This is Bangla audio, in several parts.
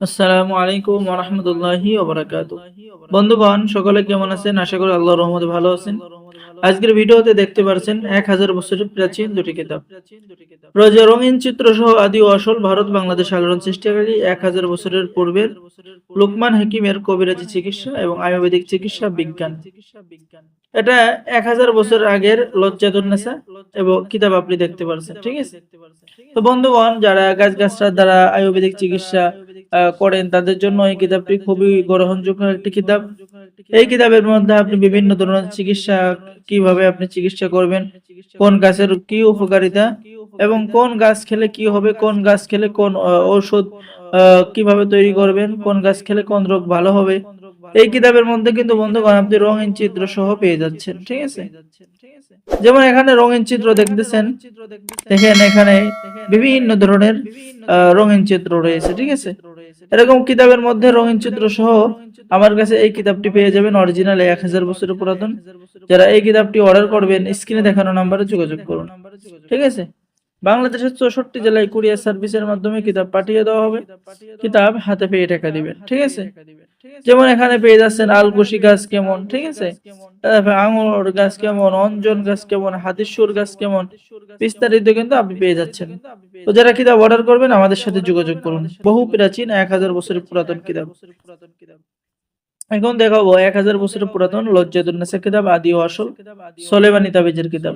আসসালামু আলাইকুম ওরহমতুল্লাহি বন্ধুগণ, সকলে কেমন আছেন? আশা করি আল্লাহর রহমতে ভালো আছেন। আজকের ভিডিওতে দেখতে পাচ্ছেন এক হাজার বছরের প্রাচীন দুটি কিতাব। রোজা, রঙিন চিত্র সহ আদি ও আসল ভারত বাংলাদেশ আলোড়ন সৃষ্টিকারী এক হাজার বছরের পূর্বের লুকমান হাকিমের কবিরাজি চিকিৎসা এবং আয়ুর্বেদিক চিকিৎসা বিজ্ঞান। এটা এক হাজার বছর আগের লজ্জাতুন্নেসা এবং কিতাব আপনি দেখতে পারছেন, ঠিক আছে? তো বন্ধুগণ, যারা গাছ গাছটার দ্বারা আয়ুর্বেদিক চিকিৎসা করেন। তাদের জন্য এই কিতাবটি খুবই গ্রহণযোগ্য একটি কিতাব। এই কিতাবের মধ্যে আপনি বিভিন্ন ধরনের চিকিৎসা কীভাবে আপনি চিকিৎসা করবেন, কোন গাছের কি উপকারিতা এবং কোন গাছ খেলে কি হবে, কোন গাছ খেলে কোন ঔষধ কীভাবে তৈরি করবেন, কোন গাছ খেলে কোন রোগ ভালো হবে। এই কিতাবের মধ্যে কিন্তু বন্ধুগণ আপনি রঙিন চিত্র সহ পেয়ে যাচ্ছেন, ঠিক আছে? যেমন এখানে রঙিন চিত্র দেখতেছেন, দেখেন এখানে বিভিন্ন ধরনের রঙিন চিত্র রয়েছে, ঠিক আছে? এরকম কিতাবের মধ্যে রঙিন চিত্র সহ আমার কাছে এই কিতাবটি পেয়ে যাবেন অরিজিনাল এক হাজার বছরের পুরাতন। যারা এই কিতাবটি অর্ডার করবেন স্ক্রিনে দেখানো নাম্বারে যোগাযোগ করুন। ঠিক আছে? বাংলাদেশের চৌষট্টি জেলায় কুরিয়ার সার্ভিসের মাধ্যমে কিতাব পাঠিয়ে দেওয়া হবে। কিতাব হাতে পেয়ে টাকা দিবেন। ঠিক আছে? যেমন এখানে পেয়ে যাচ্ছেন আলকুশি গাছ কেমন? ঠিক আছে? আঙুর গাছ কেমন? অঞ্জন গাছ কেমন? হাতিসুর গাছ কেমন? বিস্তারিত কিন্তু আপনি পেয়ে যাচ্ছেন। তো যারা কিতাব অর্ডার করবেন, আমাদের সাথে যোগাযোগ করুন। বহু প্রাচীন, এক হাজার বছরের পুরাতন কিতাব। এখন দেখাবো, এক হাজার বছরের পুরাতন লজ্জাতুন্নেসা কিতাব, আদি ও আসল সোলেমানি তাবিজের কিতাব।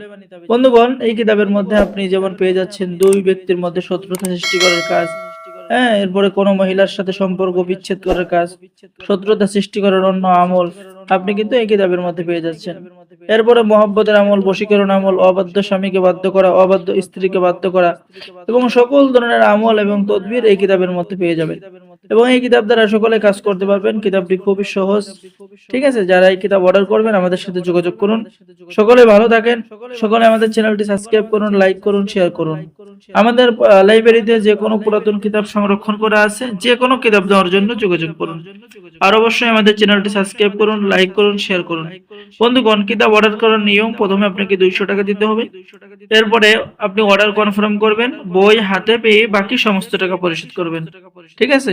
বন্ধুগণ, এই কিতাবের মধ্যে আপনি যেমন পেয়ে যাচ্ছেন, দুই ব্যক্তির মধ্যে শত্রুতা সৃষ্টি করার কাজ। হ্যাঁ এরপরে কোনো মহিলার সাথে সম্পর্ক বিচ্ছেদ করার কাজ, শত্রুতা সৃষ্টি করার অন্য আমল। আপনি কিন্তু এই কিতাবের মধ্যে পেয়ে যাচ্ছেন। এরপরে মহব্বতের আমল বশীকরণ আমল অবাধ্য স্বামীকে বাধ্য করা অবাধ্য স্ত্রীকে বাধ্য করা এবং সকল ধরনের আমল এবং তদবির এই কিতাবের মধ্যে পেয়ে যাবেন এবং এই কিতাব দ্বারা সকলে কাজ করতে পারবেন। কিতাবটি খুবই সহজ। ঠিক আছে? যারা এই কিতাব অর্ডার করবেন, আমাদের সাথে যোগাযোগ করুন। সকলে ভালো থাকেন। সকলে আমাদের চ্যানেলটি সাবস্ক্রাইব করুন লাইক করুন শেয়ার করুন। আমাদের লাইব্রেরিতে যে কোনো পুরাতন কিতাব সংরক্ষণ করা আছে, যে কোনো কিতাব দেওয়ার জন্য যোগাযোগ করুন। আর অবশ্যই আমাদের চ্যানেলটি সাবস্ক্রাইব করুন লাইক করুন শেয়ার করুন। বন্ধুগণ, কিতাব অর্ডার করার নিয়ম প্রথমে আপনাকে দুইশো টাকা দিতে হবে। এরপরে আপনি অর্ডার কনফার্ম করবেন, বই হাতে পেয়ে বাকি সমস্ত টাকা পরিশোধ করবেন। ঠিক আছে?